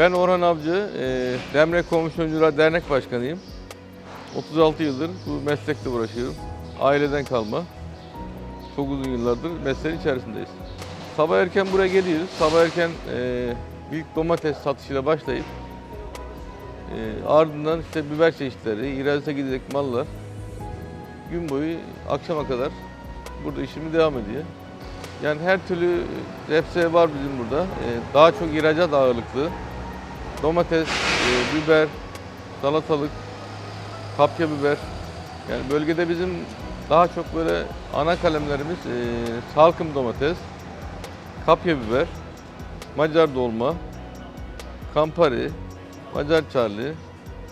Ben Orhan Avcı, e, Demre Komisyoncular Dernek Başkanıyım. 36 yıldır bu meslekle uğraşıyorum. Aileden kalma. Çok uzun yıllardır mesleğin içerisindeyiz. Sabah erken buraya geliyoruz. Sabah erken e, ilk domates satışıyla başlayıp e, ardından işte biber çeşitleri, ihracata gidecek mallar gün boyu akşama kadar burada işimi devam ediyor. Yani her türlü repse var bizim burada. Daha çok ihracat ağırlıklı. Domates, e, biber, salatalık, kapya biber. Yani bölgede bizim daha çok böyle ana kalemlerimiz e, salkım domates, kapya biber, Macar dolma, Campari, Macar Charlie,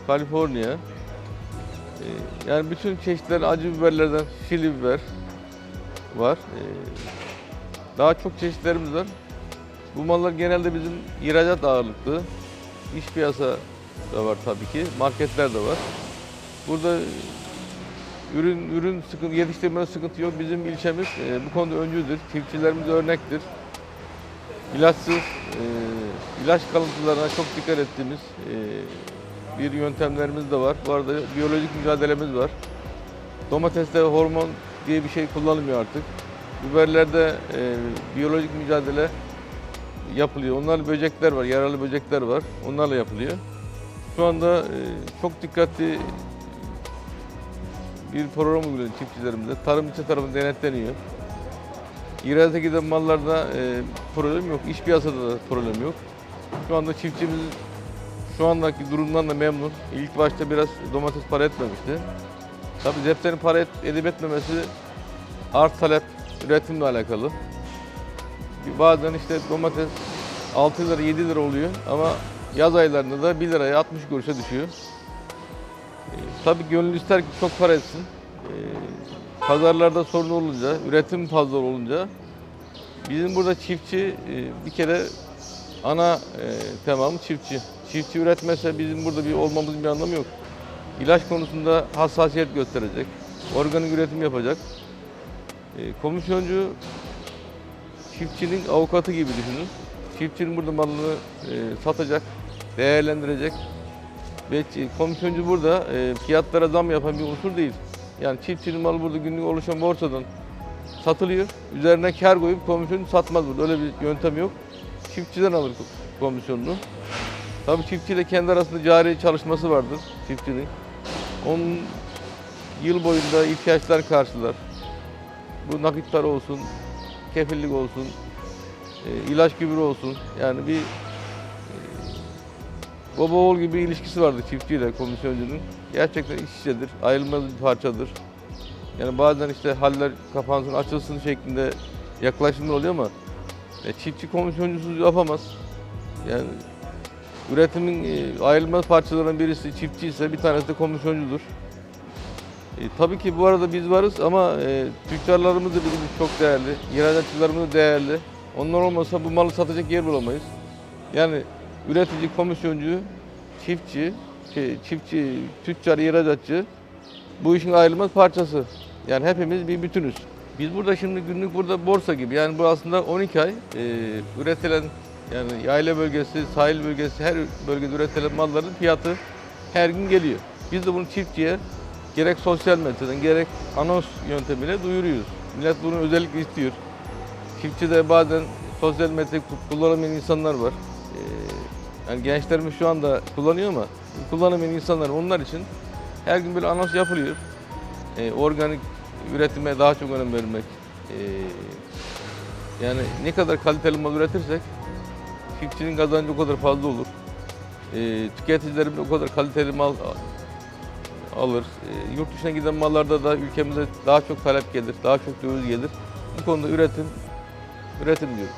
California. E, yani bütün çeşitler acı biberlerden şili biber var. E, daha çok çeşitlerimiz var. Bu mallar genelde bizim ihracat ağırlıklı. İş piyasa da var tabii ki. Marketler de var. Burada ürün ürün sıkıntı yetiştirme sıkıntı yok. Bizim ilçemiz e, bu konuda öncüdür. Çiftçilerimiz örnektir. İlaçsız, e, ilaç kalıntılarına çok dikkat ettiğimiz e, bir yöntemlerimiz de var. Bu arada biyolojik mücadelemiz var. Domateste hormon diye bir şey kullanılmıyor artık. Biberlerde e, biyolojik mücadele yapılıyor. Onlarla böcekler var, yaralı böcekler var. Onlarla yapılıyor. Şu anda e, çok dikkatli bir program uyguluyor çiftçilerimizde. Tarım içi tarafı denetleniyor. İhracata giden mallarda e, problem yok. İş piyasada da problem yok. Şu anda çiftçimiz şu andaki durumdan da memnun. İlk başta biraz domates para etmemişti. Tabii ceplerin para edip etmemesi arz talep üretimle alakalı. Bazen işte domates 6 lira 7 lira oluyor ama yaz aylarında da 1 liraya 60 kuruşa düşüyor. Ee, tabii gönül ister ki çok para etsin. Ee, pazarlarda sorun olunca, üretim fazla olunca bizim burada çiftçi e, bir kere ana e, temamı çiftçi. Çiftçi üretmezse bizim burada bir olmamızın bir anlamı yok. İlaç konusunda hassasiyet gösterecek, organik üretim yapacak. E, komisyoncu çiftçinin avukatı gibi düşünün. Çiftçinin burada malını e, satacak, değerlendirecek. Ve komisyoncu burada e, fiyatlara zam yapan bir unsur değil. Yani çiftçinin malı burada günlük oluşan borsadan satılıyor. Üzerine kar koyup komisyonu satmaz burada. Öyle bir yöntem yok. Çiftçiden alır komisyonunu. Tabii çiftçiyle kendi arasında cari çalışması vardır çiftçinin. Onun yıl boyunda ihtiyaçlar karşılar. Bu nakit para olsun, kefillik olsun, e, ilaç gübre olsun. Yani bir e, baba oğul gibi bir ilişkisi vardı çiftçiyle komisyoncunun. Gerçekten iç içedir, ayrılmaz bir parçadır. Yani bazen işte haller kapansın, açılsın şeklinde yaklaşımlar oluyor ama e, çiftçi komisyoncusuz yapamaz. Yani üretimin e, ayrılmaz parçalarından birisi çiftçi ise bir tanesi de komisyoncudur. E, tabii ki bu arada biz varız ama e, tüccarlarımız da bizim çok değerli, ihracatçılarımız da değerli. Onlar olmasa bu malı satacak yer bulamayız. Yani üretici, komisyoncu, çiftçi, şey, çiftçi, tüccar, ihracatçı bu işin ayrılmaz parçası. Yani hepimiz bir bütünüz. Biz burada şimdi günlük burada borsa gibi yani bu aslında 12 ay e, üretilen yani yayla bölgesi, sahil bölgesi her bölgede üretilen malların fiyatı her gün geliyor. Biz de bunu çiftçiye gerek sosyal medyadan gerek anons yöntemiyle duyuruyoruz. Millet bunu özellikle istiyor. Çiftçi de bazen sosyal medyayı ku- kullanamayan insanlar var. Ee, yani gençlerimiz şu anda kullanıyor ama kullanamayan insanlar onlar için her gün böyle anons yapılıyor. Ee, organik üretime daha çok önem vermek. Ee, yani ne kadar kaliteli mal üretirsek çiftçinin kazancı o kadar fazla olur. Ee, tüketicilerimiz o kadar kaliteli mal alır. E, yurt dışına giden mallarda da ülkemize daha çok talep gelir, daha çok döviz gelir. Bu konuda üretim, üretim diyorum.